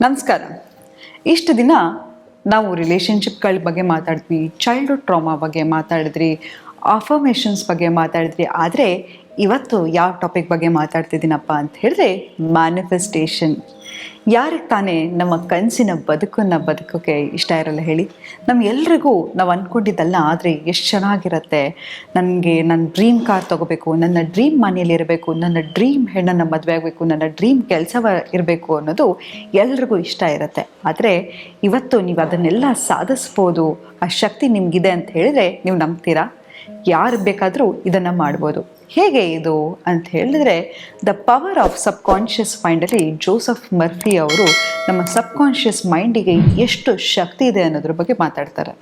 ನಮಸ್ಕಾರ. ಇಷ್ಟು ದಿನ ನಾವು ರಿಲೇಷನ್ಶಿಪ್ಗಳ ಬಗ್ಗೆ ಮಾತಾಡಿದ್ವಿ ಚೈಲ್ಡ್ಹುಡ್ ಟ್ರಾಮಾ ಬಗ್ಗೆ ಮಾತಾಡಿದ್ರಿ ಅಫರ್ಮೇಷನ್ಸ್ ಬಗ್ಗೆ ಮಾತಾಡಿದ್ರಿ, ಆದರೆ ಇವತ್ತು ಯಾವ ಟಾಪಿಕ್ ಬಗ್ಗೆ ಮಾತಾಡ್ತಿದ್ದೀನಪ್ಪ ಅಂತ ಹೇಳಿದ್ರೆ ಮ್ಯಾನಿಫೆಸ್ಟೇಷನ್ ಯಾರಿಗೆ ತಾನೇ ನಮ್ಮ ಕನಸಿನ ಬದುಕನ್ನು ಬದುಕೋಕ್ಕೆ ಇಷ್ಟ ಇರಲ್ಲ ಹೇಳಿ. ನಮ್ಗೆಲ್ರಿಗೂ ನಾವು ಅಂದ್ಕೊಂಡಿದ್ದಲ್ಲ ಆದರೆ ಎಷ್ಟು ಚೆನ್ನಾಗಿರುತ್ತೆ. ನನಗೆ ನನ್ನ ಡ್ರೀಮ್ ಕಾರ್ ತೊಗೋಬೇಕು, ನನ್ನ ಡ್ರೀಮ್ ಮನೆಯಲ್ಲಿ ಇರಬೇಕು, ನನ್ನ ಡ್ರೀಮ್ ಹೆಣ್ಣನ್ನು ಮದುವೆ ಆಗಬೇಕು, ನನ್ನ ಡ್ರೀಮ್ ಕೆಲಸವ ಇರಬೇಕು ಅನ್ನೋದು ಎಲ್ರಿಗೂ ಇಷ್ಟ ಇರುತ್ತೆ. ಆದರೆ ಇವತ್ತು ನೀವು ಅದನ್ನೆಲ್ಲ ಸಾಧಿಸ್ಬೋದು, ಆ ಶಕ್ತಿ ನಿಮಗಿದೆ ಅಂತ ಹೇಳಿದ್ರೆ ನೀವು ನಂಬ್ತೀರಾ? ಯಾರು ಬೇಕಾದರೂ ಇದನ್ನು ಮಾಡ್ಬೋದು. ಹೇಗೆ ಇದು ಅಂತ ಹೇಳಿದ್ರೆ the power of sub subconscious ಮೈಂಡಲ್ಲಿ ಜೋಸಫ್ ಮರ್ಫಿ ಅವರು ನಮ್ಮ ಸಬ್ ಸಬ್ಕಾನ್ಷಿಯಸ್ ಮೈಂಡಿಗೆ ಎಷ್ಟು ಶಕ್ತಿ ಇದೆ ಅನ್ನೋದ್ರ ಬಗ್ಗೆ ಮಾತಾಡ್ತಾರೆ.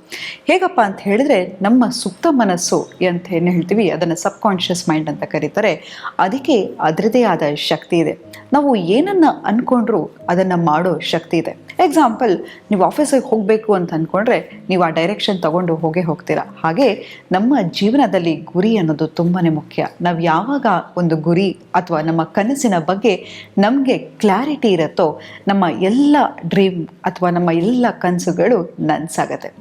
ಹೇಗಪ್ಪ ಅಂತ ಹೇಳಿದ್ರೆ, ನಮ್ಮ ಸುಪ್ತ ಮನಸ್ಸು ಅಂತ ಏನು ಹೇಳ್ತೀವಿ, ಅದನ್ನು ಸಬ್ಕಾನ್ಷಿಯಸ್ ಮೈಂಡ್ ಅಂತ ಕರೀತಾರೆ. ಅದಕ್ಕೆ ಅದರದೇ ಆದ ಶಕ್ತಿ ಇದೆ. ನಾವು ಏನನ್ನು ಅಂದ್ಕೊಂಡ್ರೂ ಅದನ್ನು ಮಾಡೋ ಶಕ್ತಿ ಇದೆ. ಎಕ್ಸಾಂಪಲ್ ನೀವು ಆಫೀಸಿಗೆ ಹೋಗಬೇಕು ಅಂತ ಅಂದ್ಕೊಂಡ್ರೆ ನೀವು ಆ ಡೈರೆಕ್ಷನ್ ತಗೊಂಡು ಹೋಗೇ ಹೋಗ್ತೀರಾ. ಹಾಗೆ ನಮ್ಮ ಜೀವನದಲ್ಲಿ ಗುರಿ ಅನ್ನೋದು ತುಂಬಾ ಮುಖ್ಯ. ನಾವು ಯಾವಾಗ ಒಂದು ಗುರಿ ಅಥವಾ ನಮ್ಮ ಕನಸಿನ ಬಗ್ಗೆ ನಮಗೆ ಕ್ಲಾರಿಟಿ ಇರುತ್ತೋ ನಮ್ಮ ಎಲ್ಲ ಡ್ರೀಮ್ ಅಥವಾ ನಮ್ಮ ಎಲ್ಲ ಕನಸುಗಳು ನನಸಾಗತ್ತೆ.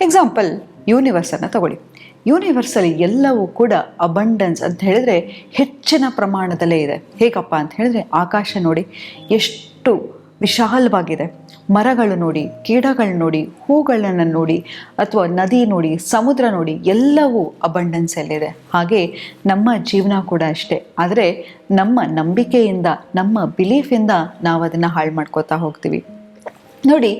ಎಕ್ಸಾಂಪಲ್ ಯೂನಿವರ್ಸನ್ನು ತಗೊಳ್ಳಿ. ಯೂನಿವರ್ಸಲ್ಲಿ ಎಲ್ಲವೂ ಕೂಡ ಅಬಂಡೆನ್ಸ್ ಅಂತ ಹೇಳಿದ್ರೆ ಹೆಚ್ಚಿನ ಪ್ರಮಾಣದಲ್ಲೇ ಇದೆ. ಹೇಗಪ್ಪ ಅಂತ ಹೇಳಿದ್ರೆ ಆಕಾಶ ನೋಡಿ ಎಷ್ಟು ವಿಶಾಲವಾಗಿದೆ. ಮರಗಳು ನೋಡಿ, ಗಿಡಗಳು ನೋಡಿ, ಹೂಗಳನ್ನು ನೋಡಿ ಅಥವಾ ನದಿ ನೋಡಿ, ಸಮುದ್ರ ನೋಡಿ ಎಲ್ಲವೂ ಅಬಂಡೆನ್ಸಲ್ಲಿದೆ ಹಾಗೆ ನಮ್ಮ ಜೀವನ ಕೂಡ ಅಷ್ಟೇ. ಆದರೆ ನಮ್ಮ ನಂಬಿಕೆಯಿಂದ, ನಮ್ಮ ಬಿಲೀಫಿಂದ ನಾವು ಅದನ್ನು ಹಾಳು ಮಾಡ್ಕೋತಾ ಹೋಗ್ತೀವಿ. ನೋಡಿ,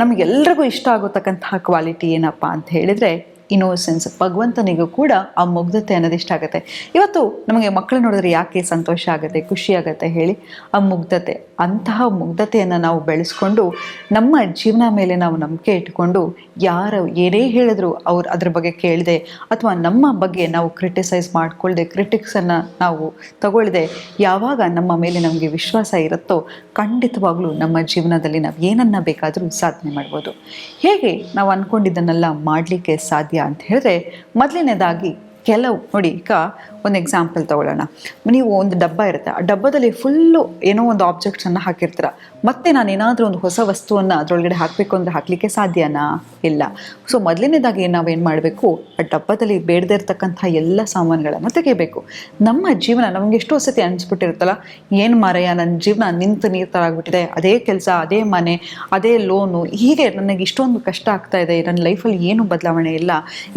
ನಮಗೆಲ್ರಿಗೂ ಇಷ್ಟ ಆಗೋತಕ್ಕಂತಹ ಕ್ವಾಲಿಟಿ ಏನಪ್ಪ ಅಂತ ಹೇಳಿದರೆ ಇನೋಸೆನ್ಸ್ ಭಗವಂತನಿಗೂ ಕೂಡ ಆ ಮುಗ್ಧತೆ ಅನ್ನೋದು ಇಷ್ಟ ಆಗುತ್ತೆ. ಇವತ್ತು ನಮಗೆ ಮಕ್ಕಳು ನೋಡಿದ್ರೆ ಯಾಕೆ ಸಂತೋಷ ಆಗುತ್ತೆ, ಖುಷಿ ಆಗುತ್ತೆ ಹೇಳಿ? ಆ ಮುಗ್ಧತೆ, ಅಂತಹ ಮುಗ್ಧತೆಯನ್ನು ನಾವು ಬೆಳೆಸ್ಕೊಂಡು ನಮ್ಮ ಜೀವನ ಮೇಲೆ ನಾವು ನಂಬಿಕೆ ಇಟ್ಕೊಂಡು ಯಾರು ಏನೇ ಹೇಳಿದ್ರು ಅವ್ರು ಅದ್ರ ಬಗ್ಗೆ ಕೇಳದೆ ಅಥವಾ ನಮ್ಮ ಬಗ್ಗೆ ನಾವು ಕ್ರಿಟಿಸೈಸ್ ಮಾಡಿಕೊಳ್ಳದೆ ಕ್ರಿಟಿಕ್ಸನ್ನು ನಾವು ತಗೊಳ್ಳದೆ ಯಾವಾಗ ನಮ್ಮ ಮೇಲೆ ನಮಗೆ ವಿಶ್ವಾಸ ಇರುತ್ತೋ ಖಂಡಿತವಾಗ್ಲೂ ನಮ್ಮ ಜೀವನದಲ್ಲಿ ನಾವು ಏನನ್ನ ಬೇಕಾದರೂ ಸಾಧನೆ ಮಾಡ್ಬೋದು. ಹೇಗೆ ನಾವು ಅಂದ್ಕೊಂಡಿದ್ದನ್ನೆಲ್ಲ ಮಾಡಲಿಕ್ಕೆ ಸಾಧ್ಯ ಅಂತ ಹೇಳಿದ್ರೆ ಮೊದಲನೇದಾಗಿ ಕೆಲವು ನೋಡಿ ಈಗ ಒಂದು ಎಕ್ಸಾಂಪಲ್ ತಗೊಳ್ಳೋಣ. ನೀವು ಒಂದು ಡಬ್ಬ ಇರುತ್ತೆ. ಆ ಡಬ್ಬದಲ್ಲಿ ಫುಲ್ಲು ಏನೋ ಒಂದು ಆಬ್ಜೆಕ್ಟ್ಸನ್ನು ಹಾಕಿರ್ತೀರ. ಮತ್ತೆ ನಾನು ಏನಾದರೂ ಒಂದು ಹೊಸ ವಸ್ತುವನ್ನು ಅದರೊಳಗಡೆ ಹಾಕಬೇಕು ಅಂದರೆ ಹಾಕಲಿಕ್ಕೆ ಸಾಧ್ಯನಾ? ಇಲ್ಲ. ಸೊ ಮೊದಲನೇದಾಗಿ ನಾವೇನು ಮಾಡಬೇಕು? ಆ ಡಬ್ಬದಲ್ಲಿ ಬೇಡದೇ ಇರತಕ್ಕಂಥ ಎಲ್ಲ ಸಾಮಾನುಗಳನ್ನು ತೆಗೆಯಬೇಕು. ನಮ್ಮ ಜೀವನ ನಮಗೆ ಎಷ್ಟೋ ಸತಿ ಅನಿಸ್ಬಿಟ್ಟಿರುತ್ತಲ್ಲ, ಏನು ಮಾರಯ್ಯ ನನ್ನ ಜೀವನ ನಿಂತು ನೀರು ಥರ ಆಗ್ಬಿಟ್ಟಿದೆ. ಅದೇ ಕೆಲಸ, ಅದೇ ಮನೆ, ಅದೇ ಲೋನು ಹೀಗೆ ನನಗೆ ಇಷ್ಟೊಂದು ಕಷ್ಟ ಆಗ್ತಾ ಇದೆ. ನನ್ನ ಲೈಫಲ್ಲಿ ಏನು ಬದಲಾವಣೆ ಇಲ್ಲ.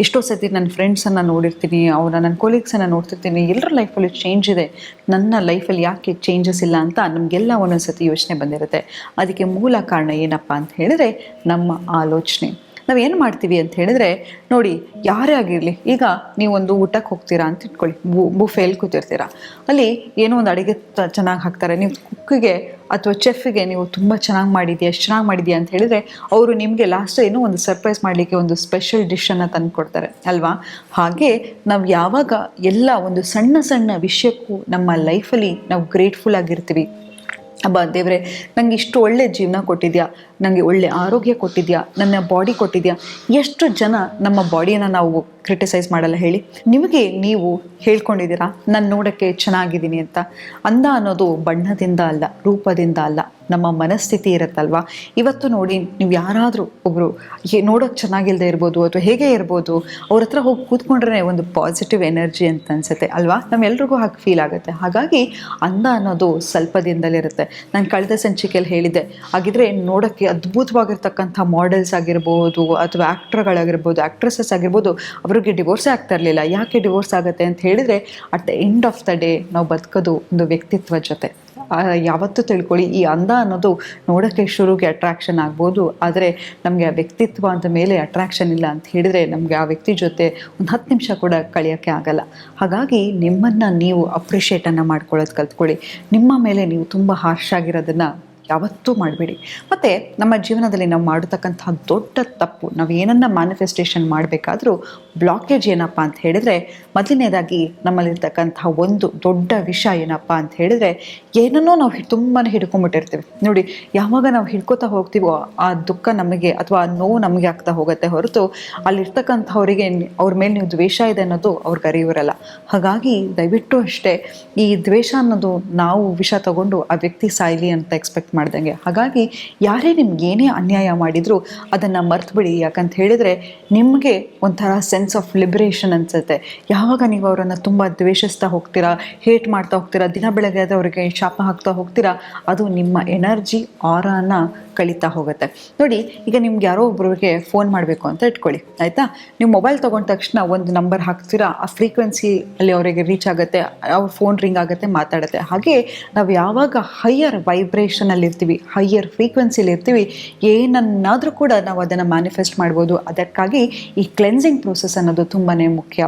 ಎಷ್ಟೋ ಸತಿ ನನ್ನ ಫ್ರೆಂಡ್ಸನ್ನು ನೋಡಿರ್ತೀನಿ, ಅವರ ನನ್ನ ಕೊಲೀಗ್ಸನ್ನು ನೋಡ್ತಿರ್ತೀನಿ. ಎಲ್ಲರ ಲೈಫಲ್ಲಿ ಚೇಂಜ್ ಇದೆ. ನನ್ನ ಲೈಫಲ್ಲಿ ಯಾಕೆ ಚೇಂಜಸ್ ಇಲ್ಲ ಅಂತ ನಮಗೆಲ್ಲ ಒಂದೊಂದು ಸತಿ ಯೋಚನೆ ಬಂದಿರುತ್ತೆ. ಅದಕ್ಕೆ ಮೂಲ ಕಾರಣ ಏನಪ್ಪ ಅಂತ ಹೇಳಿದ್ರೆ ನಮ್ಮ ಆಲೋಚನೆ. ನಾವು ಏನು ಮಾಡ್ತೀವಿ ಅಂತ ಹೇಳಿದ್ರೆ, ನೋಡಿ ಯಾರೇ ಆಗಿರಲಿ, ಈಗ ನೀವೊಂದು ಊಟಕ್ಕೆ ಹೋಗ್ತೀರಾ ಅಂತ ಇಟ್ಕೊಳ್ಳಿ. ಬುಫೇಲಿ ಕೂತಿರ್ತೀರ. ಅಲ್ಲಿ ಏನೋ ಒಂದು ಅಡುಗೆ ಚೆನ್ನಾಗಿ ಹಾಕ್ತಾರೆ. ನೀವು ಕುಕ್ಕಿಗೆ ಅಥವಾ ಚೆಫ್ಗೆ ನೀವು ತುಂಬ ಚೆನ್ನಾಗಿ ಮಾಡಿದ್ಯಾ, ಎಷ್ಟು ಚೆನ್ನಾಗಿ ಮಾಡಿದ್ಯಾ ಅಂತ ಹೇಳಿದ್ರೆ, ಅವರು ನಿಮಗೆ ಲಾಸ್ಟ್ ಏನೋ ಒಂದು ಸರ್ಪ್ರೈಸ್ ಮಾಡಲಿಕ್ಕೆ ಒಂದು ಸ್ಪೆಷಲ್ ಡಿಶನ್ನು ತಂದು ಕೊಡ್ತಾರೆ. ಅಲ್ವಾ? ಹಾಗೆ ನಾವು ಯಾವಾಗ ಎಲ್ಲ ಒಂದು ಸಣ್ಣ ಸಣ್ಣ ವಿಷಯಕ್ಕೂ ನಮ್ಮ ಲೈಫಲ್ಲಿ ನಾವು ಗ್ರೇಟ್ಫುಲ್ ಆಗಿರ್ತೀವಿ. ಅಬ್ಬಾ ದೇವ್ರೆ ನಂಗೆ ಇಷ್ಟು ಒಳ್ಳೆ ಜೀವನ ಕೊಟ್ಟಿದ್ಯಾ. ನನಗೆ ಒಳ್ಳೆ ಆರೋಗ್ಯ ಕೊಟ್ಟಿದ್ಯಾ? ನನ್ನ ಬಾಡಿ ಕೊಟ್ಟಿದ್ಯಾ? ಎಷ್ಟು ಜನ ನಮ್ಮ ಬಾಡಿಯನ್ನು ನಾವು ಕ್ರಿಟಿಸೈಸ್ ಮಾಡಲ್ಲ ಹೇಳಿ? ನಿಮಗೆ ನೀವು ಹೇಳ್ಕೊಂಡಿದ್ದೀರಾ, ನಾನು ನೋಡೋಕ್ಕೆ ಚೆನ್ನಾಗಿದ್ದೀನಿ ಅಂತ? ಅಂದ ಅನ್ನೋದು ಬಣ್ಣದಿಂದ ಅಲ್ಲ, ರೂಪದಿಂದ ಅಲ್ಲ, ನಮ್ಮ ಮನಸ್ಥಿತಿ ಇರುತ್ತಲ್ವಾ? ಇವತ್ತು ನೋಡಿ ನೀವು ಯಾರಾದರೂ ಒಬ್ಬರು ನೋಡೋಕೆ ಚೆನ್ನಾಗಿಲ್ಲದೆ ಇರ್ಬೋದು ಅಥವಾ ಹೇಗೆ ಇರ್ಬೋದು? ಅವ್ರ ಹತ್ರ ಹೋಗಿ ಕೂತ್ಕೊಂಡ್ರೆ ಒಂದು ಪಾಸಿಟಿವ್ ಎನರ್ಜಿ ಅಂತ ಅನ್ಸುತ್ತೆ, ಅಲ್ವಾ? ನಮ್ಮೆಲ್ರಿಗೂ ಹಾಗೆ ಫೀಲ್ ಆಗುತ್ತೆ. ಹಾಗಾಗಿ ಅಂದ ಅನ್ನೋದು ಸ್ವಲ್ಪ ದಿನದಲ್ಲಿರುತ್ತೆ ನಾನು ಕಳೆದ ಸಂಚಿಕೆಯಲ್ಲಿ ಹೇಳಿದ್ದೆ, ಹಾಗಿದ್ರೆ ನೋಡೋಕ್ಕೆ ಅದ್ಭುತವಾಗಿರ್ತಕ್ಕಂಥ ಮಾಡೆಲ್ಸ್ ಆಗಿರ್ಬೋದು ಅಥವಾ ಆ್ಯಕ್ಟ್ರ್ಗಳಾಗಿರ್ಬೋದು ಆ್ಯಕ್ಟ್ರೆಸಸ್ ಆಗಿರ್ಬೋದು, ಅವ್ರಿಗೆ ಡಿವೋರ್ಸೇ ಆಗ್ತಾ ಇರಲಿಲ್ಲ ಯಾಕೆ ಡಿವೋರ್ಸ್ ಆಗುತ್ತೆ ಅಂತ ಹೇಳಿದರೆ at the end of the day ನಾವು ಬದುಕೋದು ಒಂದು ವ್ಯಕ್ತಿತ್ವ ಜೊತೆ. ಯಾವತ್ತೂ ತಿಳ್ಕೊಳ್ಳಿ, ಈ ಅಂದ ಅನ್ನೋದು ನೋಡೋಕ್ಕೆ ಶುರುಗೆ ಅಟ್ರಾಕ್ಷನ್ ಆಗ್ಬೋದು. ಆದರೆ ನಮಗೆ ಆ ವ್ಯಕ್ತಿತ್ವ ಅಂತ ಮೇಲೆ ಅಟ್ರಾಕ್ಷನ್ ಇಲ್ಲ ಅಂತ ಹೇಳಿದರೆ ನಮಗೆ ಆ ವ್ಯಕ್ತಿ ಜೊತೆ ಒಂದು ಹತ್ತು ನಿಮಿಷ ಕೂಡ ಕಳೆಯೋಕ್ಕೆ ಆಗಲ್ಲ. ಹಾಗಾಗಿ ನಿಮ್ಮನ್ನು ನೀವು ಅಪ್ರಿಷಿಯೇಟನ್ನು ಮಾಡ್ಕೊಳ್ಳೋದು ಕಲ್ತ್ಕೊಳ್ಳಿ. ನಿಮ್ಮ ಮೇಲೆ ನೀವು ತುಂಬ ಹಾರ್ಶ್ ಆಗಿರೋದನ್ನು ಯಾವತ್ತೂ ಮಾಡಬೇಡಿ. ಮತ್ತು ನಮ್ಮ ಜೀವನದಲ್ಲಿ ನಾವು ಮಾಡತಕ್ಕಂಥ ದೊಡ್ಡ ತಪ್ಪು ನಾವು ಏನನ್ನು ಮ್ಯಾನಿಫೆಸ್ಟೇಷನ್ ಮಾಡಬೇಕಾದ್ರೂ ಬ್ಲಾಕೇಜ್ ಏನಪ್ಪ ಅಂತ ಹೇಳಿದರೆ, ಮೊದಲನೇದಾಗಿ ನಮ್ಮಲ್ಲಿರ್ತಕ್ಕಂಥ ಒಂದು ದೊಡ್ಡ ವಿಷಯ ಏನಪ್ಪ ಅಂತ ಹೇಳಿದರೆ, ಏನನ್ನೋ ನಾವು ತುಂಬಾ ಹಿಡ್ಕೊಂಡ್ಬಿಟ್ಟಿರ್ತೀವಿ ನೋಡಿ, ಯಾವಾಗ ನಾವು ಹಿಡ್ಕೋತಾ ಹೋಗ್ತೀವೋ ಆ ದುಃಖ ನಮಗೆ ಅಥವಾ ಆ ನೋವು ನಮಗೆ ಆಗ್ತಾ ಹೋಗುತ್ತೆ ಹೊರತು ಅಲ್ಲಿರ್ತಕ್ಕಂಥವರಿಗೆ ಅವ್ರ ಮೇಲೆ ನೀವು ದ್ವೇಷ ಇದೆ ಅನ್ನೋದು ಅವ್ರಿಗೆ ಅರಿವಿರಲ್ಲ. ಹಾಗಾಗಿ ದಯವಿಟ್ಟು ಅಷ್ಟೇ ಈ ದ್ವೇಷ ಅನ್ನೋದು ನಾವು ವಿಷ ತಗೊಂಡು ಆ ವ್ಯಕ್ತಿ ಸಾಯಲಿ ಅಂತ ಎಕ್ಸ್ಪೆಕ್ಟ್ ಮಾಡ್ದಂಗೆ. ಹಾಗಾಗಿ ಯಾರೇ ನಿಮ್ಗೆ ಏನೇ ಅನ್ಯಾಯ ಮಾಡಿದರೂ ಅದನ್ನು ಮರ್ತುಬಿಡಿ. ಯಾಕಂತ ಹೇಳಿದರೆ ನಿಮಗೆ ಒಂಥರ ಸೆನ್ಸ್ ಆಫ್ ಲಿಬರೇಷನ್ ಅನಿಸುತ್ತೆ. ಯಾವಾಗ ನೀವು ಅವರನ್ನು ತುಂಬ ದ್ವೇಷಿಸ್ತಾ ಹೋಗ್ತೀರಾ ಹೇಟ್ ಮಾಡ್ತಾ ಹೋಗ್ತೀರಾ, ದಿನ ಬೆಳಗ್ಗೆ ಆದರೆ ಅವರಿಗೆ ಶಾಪ ಹಾಕ್ತಾ ಹೋಗ್ತೀರಾ, ಅದು ನಿಮ್ಮ ಎನರ್ಜಿ ಆರಾನ ಕಳೀತಾ ಹೋಗುತ್ತೆ. ನೋಡಿ, ಈಗ ನಿಮ್ಗೆ ಯಾರೋ ಒಬ್ಬರಿಗೆ ಫೋನ್ ಮಾಡಬೇಕು ಅಂತ ಇಟ್ಕೊಳ್ಳಿ. ಆಯಿತಾ? ನೀವು ಮೊಬೈಲ್ ತೊಗೊಂಡ ತಕ್ಷಣ ಒಂದು ನಂಬರ್ ಹಾಕ್ತೀರಾ, ಆ ಫ್ರೀಕ್ವೆನ್ಸಿ ಅಲ್ಲಿ ಅವರಿಗೆ ರೀಚ್ ಆಗುತ್ತೆ, ಅವ್ರ ಫೋನ್ ರಿಂಗ್ ಆಗುತ್ತೆ, ಮಾತಾಡುತ್ತೆ. ಹಾಗೆ ನಾವು ಯಾವಾಗ ಹೈಯರ್ ವೈಬ್ರೇಷನಲ್ಲಿ ಇರ್ತೀವಿ ಹೈಯರ್ ಫ್ರೀಕ್ವೆನ್ಸಿಲಿ ಇರ್ತೀವಿ, ಏನನ್ನಾದರೂ ಕೂಡ ನಾವು ಅದನ್ನು ಮ್ಯಾನಿಫೆಸ್ಟ್ ಮಾಡ್ಬೋದು. ಅದಕ್ಕಾಗಿ ಈ ಕ್ಲೆನ್ಸಿಂಗ್ ಪ್ರೋಸೆಸ್ ಅನ್ನೋದು ತುಂಬಾ ಮುಖ್ಯ.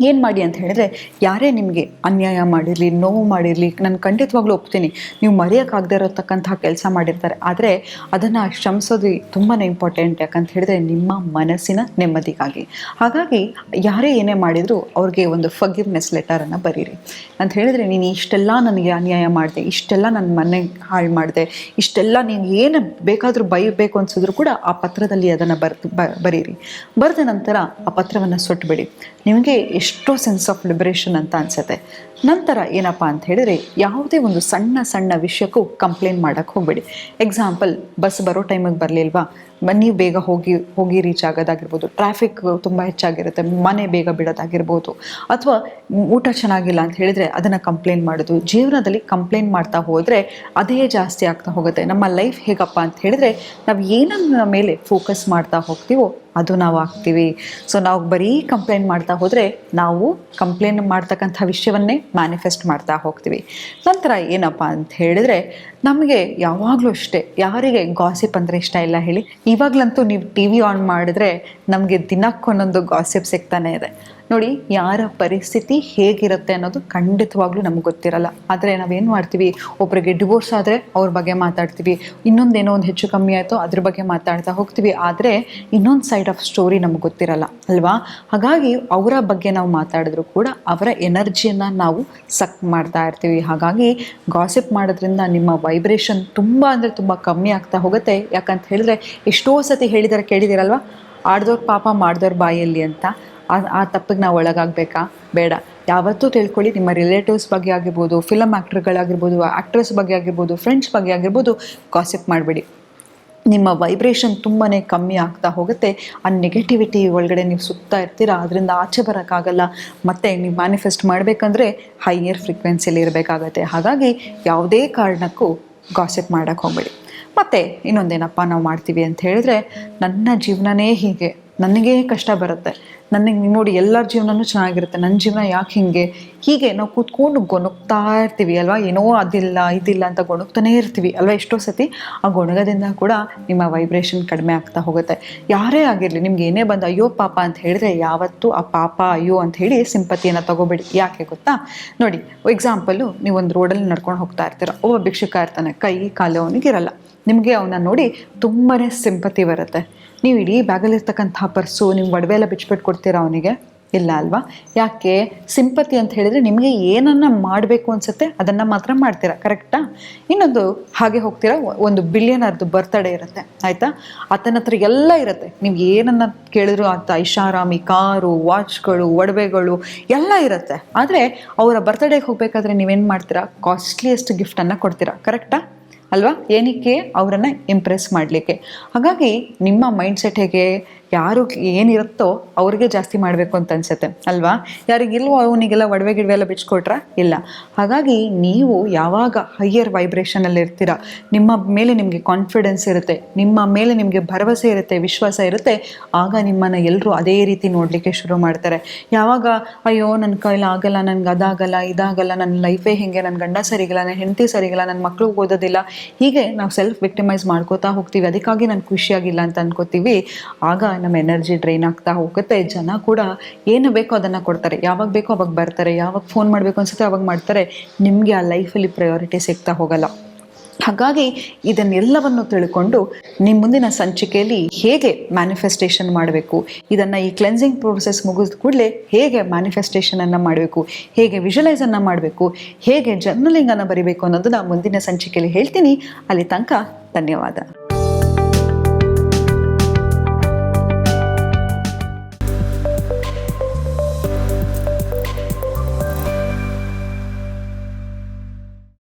ಏನು ಮಾಡಿ ಅಂತ ಹೇಳಿದ್ರೆ, ಯಾರೇ ನಿಮಗೆ ಅನ್ಯಾಯ ಮಾಡಿರಲಿ, ನೋವು ಮಾಡಿರಲಿ, ನಾನು ಖಂಡಿತವಾಗ್ಲೂ ಒಪ್ತೀನಿ, ನೀವು ಮರೆಯೋಕ್ಕಾಗದೇ ಇರತಕ್ಕಂತಹ ಕೆಲಸ ಮಾಡಿರ್ತಾರೆ. ಆದರೆ ಅದನ್ನು ಶ್ರಮಿಸೋದು ತುಂಬಾ ಇಂಪಾರ್ಟೆಂಟ್ ಯಾಕಂತ ಹೇಳಿದ್ರೆ ನಿಮ್ಮ ಮನಸ್ಸಿನ ನೆಮ್ಮದಿಗಾಗಿ. ಹಾಗಾಗಿ ಯಾರೇ ಏನೇ ಮಾಡಿದರೂ ಅವ್ರಿಗೆ ಒಂದು ಫಗಿವ್ನೆಸ್ ಲೆಟರನ್ನು ಬರೀರಿ. ಅಂತ ಹೇಳಿದ್ರೆ, ನೀನು ಇಷ್ಟೆಲ್ಲ ನನಗೆ ಅನ್ಯಾಯ ಮಾಡಿದೆ, ಇಷ್ಟೆಲ್ಲ ನನ್ನ ಮನೆ ಹಾಳು ಮಾಡಿದೆ, ಇಷ್ಟೆಲ್ಲ ನೀನು ಏನು ಬೇಕಾದರೂ ಬೈಬೇಕು ಅನ್ಸಿದ್ರು ಕೂಡ ಆ ಪತ್ರದಲ್ಲಿ ಅದನ್ನು ಬರ್ದು ಬರೀರಿ. ಬರೆದ ನಂತರ ಆ ಪತ್ರವನ್ನು ಸುಟ್ಬಿಡಿ. ನಿಮಗೆ ಎಷ್ಟೋ ಸೆನ್ಸ್ ಆಫ್ ಲಿಬರೇಷನ್ ಅಂತ ಅನ್ಸುತ್ತೆ. ನಂತರ ಏನಪ್ಪ ಅಂತ ಹೇಳಿದರೆ, ಯಾವುದೇ ಒಂದು ಸಣ್ಣ ಸಣ್ಣ ವಿಷಯಕ್ಕೂ ಕಂಪ್ಲೇಂಟ್ ಮಾಡೋಕ್ಕೆ ಹೋಗಬೇಡಿ. ಎಕ್ಸಾಂಪಲ್ ಬಸ್ ಬರೋ ಟೈಮಿಗೆ ಬರಲಿಲ್ವಾ ನೀವು ಬೇಗ ಹೋಗಿ ಹೋಗಿ ರೀಚ್ ಆಗೋದಾಗಿರ್ಬೋದು. ಟ್ರಾಫಿಕ್ ತುಂಬ ಹೆಚ್ಚಾಗಿರುತ್ತೆ. ಮನೆ ಬೇಗ ಬಿಡೋದಾಗಿರ್ಬೋದು. ಅಥವಾ ಊಟ ಚೆನ್ನಾಗಿಲ್ಲ ಅಂತ ಹೇಳಿದರೆ ಅದನ್ನು ಕಂಪ್ಲೇಂಟ್ ಮಾಡೋದು. ಜೀವನದಲ್ಲಿ ಕಂಪ್ಲೇಂಟ್ ಮಾಡ್ತಾ ಹೋದರೆ ಅದೇ ಜಾಸ್ತಿ ಆಗ್ತಾ ಹೋಗುತ್ತೆ. ನಮ್ಮ ಲೈಫ್ ಹೇಗಪ್ಪ ಅಂತ ಹೇಳಿದರೆ, ನಾವು ಏನನ್ನ ಮೇಲೆ ಫೋಕಸ್ ಮಾಡ್ತಾ ಹೋಗ್ತೀವೋ ಅದು ನಾವು ಆಗ್ತೀವಿ. ಸೊ ನಾವು ಬರೀ ಕಂಪ್ಲೇಂಟ್ ಮಾಡ್ತಾ ಹೋದರೆ ನಾವು ಕಂಪ್ಲೇನ್ ಮಾಡ್ತಕ್ಕಂಥ ವಿಷಯವನ್ನೇ ಮ್ಯಾನಿಫೆಸ್ಟ್ ಮಾಡ್ತಾ ಹೋಗ್ತೀವಿ. ನಂತರ ಏನಪ್ಪ ಅಂತ ಹೇಳಿದರೆ ನಮಗೆ ಯಾವಾಗಲೂ ಅಷ್ಟೇ, ಯಾರಿಗೆ ಗಾಸಿಪ್ ಅಂದರೆ ಇಷ್ಟ ಇಲ್ಲ ಹೇಳಿ. ಇವಾಗಲಂತೂ ನೀವು ಟಿ ವಿ ಆನ್ ಮಾಡಿದ್ರೆ ನಮಗೆ ದಿನಕ್ಕೊಂದೊಂದು ಗಾಸಿಪ್ ಸಿಗ್ತಾನೆ ಇದೆ. ನೋಡಿ, ಯಾರ ಪರಿಸ್ಥಿತಿ ಹೇಗಿರುತ್ತೆ ಅನ್ನೋದು ಖಂಡಿತವಾಗ್ಲೂ ನಮ್ಗೆ ಗೊತ್ತಿರಲ್ಲ. ಆದರೆ ನಾವೇನು ಮಾಡ್ತೀವಿ? ಒಬ್ಬರಿಗೆ ಡಿವೋರ್ಸ್ ಆದರೆ ಅವ್ರ ಬಗ್ಗೆ ಮಾತಾಡ್ತೀವಿ. ಇನ್ನೊಂದೇನೋ ಒಂದು ಹೆಚ್ಚು ಕಮ್ಮಿ ಆಯಿತು ಅದ್ರ ಬಗ್ಗೆ ಮಾತಾಡ್ತಾ ಹೋಗ್ತೀವಿ. ಆದರೆ ಇನ್ನೊಂದು ಸೈಡ್ ಆಫ್ ಸ್ಟೋರಿ ನಮ್ಗೆ ಗೊತ್ತಿರಲ್ಲ, ಅಲ್ವಾ? ಹಾಗಾಗಿ ಅವರ ಬಗ್ಗೆ ನಾವು ಮಾತಾಡಿದ್ರು ಕೂಡ ಅವರ ಎನರ್ಜಿಯನ್ನು ನಾವು ಸಕ್ ಮಾಡ್ತಾ ಇರ್ತೀವಿ. ಹಾಗಾಗಿ ಗಾಸಿಪ್ ಮಾಡೋದ್ರಿಂದ ನಿಮ್ಮ ವೈಬ್ರೇಷನ್ ತುಂಬ ಅಂದರೆ ತುಂಬ ಕಮ್ಮಿ ಆಗ್ತಾ ಹೋಗುತ್ತೆ. ಯಾಕಂತ ಹೇಳಿದ್ರೆ ಎಷ್ಟೋ ಸತಿ ಹೇಳಿದಾರೆ, ಕೇಳಿದಿರಲ್ವಾ? ಆಡ್ದವ್ರ ಪಾಪ ಮಾಡ್ದವ್ರ ಬಾಯಲ್ಲಿ ಅಂತ. ಆ ತಪ್ಪಿಗೆ ನಾವು ಒಳಗಾಗಬೇಕಾ? ಬೇಡ. ಯಾವತ್ತೂ ತಿಳ್ಕೊಳ್ಳಿ, ನಿಮ್ಮ ರಿಲೇಟಿವ್ಸ್ ಬಗ್ಗೆ ಆಗಿರ್ಬೋದು ಫಿಲಮ್ ಆ್ಯಕ್ಟ್ರ್ಗಳಾಗಿರ್ಬೋದು ಆ್ಯಕ್ಟ್ರೆಸ್ ಬಗ್ಗೆ ಆಗಿರ್ಬೋದು ಫ್ರೆಂಡ್ಸ್ ಬಗ್ಗೆ ಆಗಿರ್ಬೋದು ಕಾಸಿಪ್ ಮಾಡಬೇಡಿ. ನಿಮ್ಮ ವೈಬ್ರೇಷನ್ ತುಂಬಾ ಕಮ್ಮಿ ಆಗ್ತಾ ಹೋಗುತ್ತೆ. ಆ ನೆಗೆಟಿವಿಟಿ ಒಳಗಡೆ ನೀವು ಸುತ್ತಾ ಇರ್ತೀರಾ, ಅದರಿಂದ ಆಚೆ ಬರೋಕ್ಕಾಗಲ್ಲ. ಮತ್ತು ನೀವು ಮ್ಯಾನಿಫೆಸ್ಟ್ ಮಾಡಬೇಕಂದ್ರೆ ಹೈಯರ್ ಫ್ರೀಕ್ವೆನ್ಸಿಯಲ್ಲಿ ಇರಬೇಕಾಗತ್ತೆ. ಹಾಗಾಗಿ ಯಾವುದೇ ಕಾರಣಕ್ಕೂ ಗಾಸಿಪ್ ಮಾಡೋಕ್ಕೆ ಹೋಗಬೇಡಿ. ಮತ್ತು ಇನ್ನೊಂದೇನಪ್ಪ ನಾವು ಮಾಡ್ತೀವಿ ಅಂತ ಹೇಳಿದ್ರೆ, ನನ್ನ ಜೀವನನೇ ಹೀಗೆ. ನನಗೇ ಕಷ್ಟ ಬರುತ್ತೆ. ನನಗೆ ನೋಡಿ ಎಲ್ಲರ ಜೀವನನೂ ಚೆನ್ನಾಗಿರುತ್ತೆ. ನನ್ನ ಜೀವನ ಯಾಕೆ ಹಿಂಗೆ? ಹೀಗೆ ನಾವು ಕೂತ್ಕೊಂಡು ಗೊಣಗ್ತಾ ಇರ್ತೀವಿ ಅಲ್ವಾ? ಏನೋ ಅದಿಲ್ಲ, ಇದಿಲ್ಲ ಅಂತ ಗೊಣಗ್ತಾನೇ ಇರ್ತೀವಿ ಅಲ್ವಾ? ಎಷ್ಟೋ ಸತಿ ಆ ಗೊಣಗದಿಂದ ಕೂಡ ನಿಮ್ಮ ವೈಬ್ರೇಷನ್ ಕಡಿಮೆ ಆಗ್ತಾ ಹೋಗುತ್ತೆ. ಯಾರೇ ಆಗಿರಲಿ, ನಿಮ್ಗೆ ಏನೇ ಬಂದು ಅಯ್ಯೋ ಪಾಪ ಅಂತ ಹೇಳಿದ್ರೆ ಯಾವತ್ತೂ ಆ ಪಾಪ, ಅಯ್ಯೋ ಅಂತ ಹೇಳಿ ಸಿಂಪತಿಯನ್ನು ತಗೋಬೇಡಿ. ಯಾಕೆ ಗೊತ್ತಾ? ನೋಡಿ ಎಕ್ಸಾಂಪಲು ನೀವು ಒಂದು ರೋಡಲ್ಲಿ ನಡ್ಕೊಂಡು ಹೋಗ್ತಾ ಇರ್ತೀರ. ಒಬ್ಬ ಭಿಕ್ಷುಕ ಇರ್ತಾನೆ, ಕೈ, ಕಾಲು ಅವನಿಗಿರಲ್ಲ ನಿಮಗೆ ಅವನ್ನ ನೋಡಿ ತುಂಬಾ ಸಿಂಪತಿ ಬರುತ್ತೆ. ನೀವು ಇಡೀ ಬ್ಯಾಗಲ್ಲಿರ್ತಕ್ಕಂಥ ಪರ್ಸು ನಿಮ್ಗೆ ಒಡವೆ ಎಲ್ಲ ಬಿಚ್ಚಿಬಿಟ್ಟು ಕೊಡ್ತೀರಾ ಅವನಿಗೆ? ಇಲ್ಲ ಅಲ್ವಾ? ಯಾಕೆ? ಸಿಂಪತಿ ಅಂತ ಹೇಳಿದರೆ ನಿಮಗೆ ಏನನ್ನ ಮಾಡಬೇಕು ಅನ್ಸುತ್ತೆ ಅದನ್ನು ಮಾತ್ರ ಮಾಡ್ತೀರಾ ಕರೆಕ್ಟಾ ಇನ್ನೊಂದು ಹಾಗೆ ಹೋಗ್ತೀರಾ, ಒಂದು ಬಿಲಿಯನರ್ದು ಬರ್ತ್ಡೇ ಇರುತ್ತೆ, ಆಯಿತಾ? ಆತನ ಹತ್ರ ಎಲ್ಲ ಇರುತ್ತೆ. ನಿಮ್ಗೆ ಏನನ್ನ ಕೇಳಿದ್ರು ಆತ ಐಷಾರಾಮಿ, ಕಾರು ವಾಚ್ಗಳು ಒಡವೆಗಳು, ಎಲ್ಲ ಇರುತ್ತೆ. ಆದರೆ ಅವರ ಬರ್ತ್ಡೇಗೆ ಹೋಗಬೇಕಾದ್ರೆ ನೀವೇನು ಮಾಡ್ತೀರಾ? ಕಾಸ್ಟ್ಲಿಯೆಸ್ಟ್ ಗಿಫ್ಟನ್ನು ಕೊಡ್ತೀರಾ ಕರೆಕ್ಟಾ ಅಲ್ವಾ? ಏನಕ್ಕೆ? ಅವರನ್ನು ಇಂಪ್ರೆಸ್ ಮಾಡಲಿಕ್ಕೆ. ಹಾಗಾಗಿ ನಿಮ್ಮ ಮೈಂಡ್ಸೆಟ್ ಹೇಗೆ? ಯಾರು ಏನಿರುತ್ತೋ ಅವ್ರಿಗೆ ಜಾಸ್ತಿ ಮಾಡಬೇಕು ಅಂತ ಅನ್ಸುತ್ತೆ, ಅಲ್ವಾ? ಯಾರಿಗಿಲ್ವೋ ಅವನಿಗೆಲ್ಲ ಒಡವೆ ಗಿಡವೆ ಎಲ್ಲ ಬಿಚ್ಕೊಟ್ರ ಇಲ್ಲ. ಹಾಗಾಗಿ ನೀವು ಯಾವಾಗ ಹೈಯರ್ ವೈಬ್ರೇಷನಲ್ಲಿ ಇರ್ತೀರ, ನಿಮ್ಮ ಮೇಲೆ ನಿಮಗೆ ಕಾನ್ಫಿಡೆನ್ಸ್ ಇರುತ್ತೆ, ನಿಮ್ಮ ಮೇಲೆ ನಿಮಗೆ ಭರವಸೆ ಇರುತ್ತೆ, ವಿಶ್ವಾಸ ಇರುತ್ತೆ, ಆಗ ನಿಮ್ಮನ್ನು ಎಲ್ಲರೂ ಅದೇ ರೀತಿ ನೋಡಲಿಕ್ಕೆ ಶುರು ಮಾಡ್ತಾರೆ. ಯಾವಾಗ, ಅಯ್ಯೋ ನನ್ನ ಕೈಲಿ ಆಗಲ್ಲ, ನನಗೆ ಅದಾಗಲ್ಲ, ಇದಾಗಲ್ಲ ನನ್ನ ಲೈಫೇ ಹೇಗೆ ನನ್ನ ಗಂಡ ಸರಿಗಿಲ್ಲ ನನ್ನ ಹೆಂಡತಿ ಸರಿಗಿಲ್ಲ ನನ್ನ ಮಕ್ಕಳು ಓದೋದಿಲ್ಲ, ಹೀಗೆ ನಾವು ಸೆಲ್ಫ್ ವಿಕ್ಟಿಮೈಸ್ ಮಾಡ್ಕೋತಾ ಹೋಗ್ತೀವಿ, ಅದಕ್ಕಾಗಿ ನಾನು ಖುಷಿಯಾಗಿಲ್ಲ ಅಂತ ಅನ್ಕೋತೀವಿ, ಆಗ ನಮ್ಮ ಎನರ್ಜಿ ಡ್ರೈನ್ ಆಗ್ತಾ ಹೋಗುತ್ತೆ. ಜನ ಕೂಡ ಏನು ಬೇಕೋ ಅದನ್ನು ಕೊಡ್ತಾರೆ. ಯಾವಾಗ ಬೇಕೋ ಅವಾಗ ಬರ್ತಾರೆ. ಯಾವಾಗ ಫೋನ್ ಮಾಡಬೇಕು ಅನ್ಸುತ್ತೆ ಅವಾಗ ಮಾಡ್ತಾರೆ. ನಿಮಗೆ ಆ ಲೈಫಲ್ಲಿ ಪ್ರಯಾರಿಟಿ ಸಿಗ್ತಾ ಹೋಗಲ್ಲ. ಹಾಗಾಗಿ ಇದನ್ನೆಲ್ಲವನ್ನು ತಿಳ್ಕೊಂಡು ನಿಮ್ಮ ಮುಂದಿನ ಸಂಚಿಕೆಯಲ್ಲಿ ಹೇಗೆ ಮ್ಯಾನಿಫೆಸ್ಟೇಷನ್ ಮಾಡಬೇಕು? ಇದನ್ನು ಈ ಕ್ಲೆನ್ಸಿಂಗ್ ಪ್ರೋಸೆಸ್ ಮುಗಿದ ಕೂಡಲೇ ಹೇಗೆ ಮ್ಯಾನಿಫೆಸ್ಟೇಷನನ್ನು ಮಾಡಬೇಕು? ಹೇಗೆ ವಿಜುವಲೈಸನ್ನು ಮಾಡಬೇಕು? ಹೇಗೆ ಜರ್ನಲಿಂಗನ್ನು ಬರಿಬೇಕು ಅನ್ನೋದನ್ನು ಮುಂದಿನ ಸಂಚಿಕೆಯಲ್ಲಿ ಹೇಳ್ತೀನಿ. ಅಲ್ಲಿ ತನಕ ಧನ್ಯವಾದ.